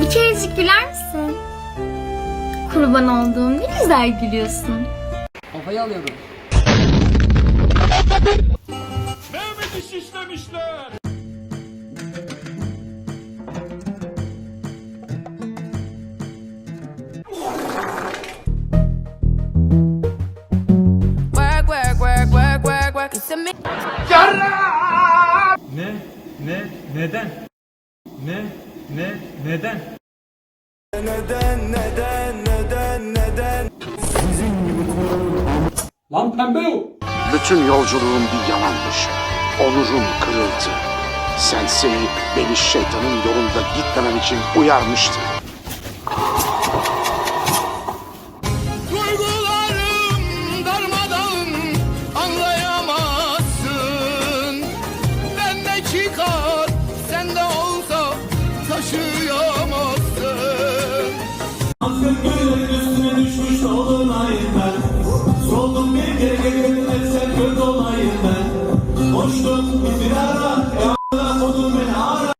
Bir kerecik güler misin? Kurban olduğum ne güzel gülüyorsun. Kafayı alıyorum. Mehmet'i şişlemişler. Ne? Ne? Neden? Ne? Ne? Neden? Lan pembe o. Bütün yolculuğum bir yalanmış. Onurum kırıldı. Sensei beni şeytanın yolunda gitmemem için uyarmıştı. Taşıyamazsın. Üstüne düşmüş dolunayım ben. Soldum bir kere gelip sen ben. Hoştum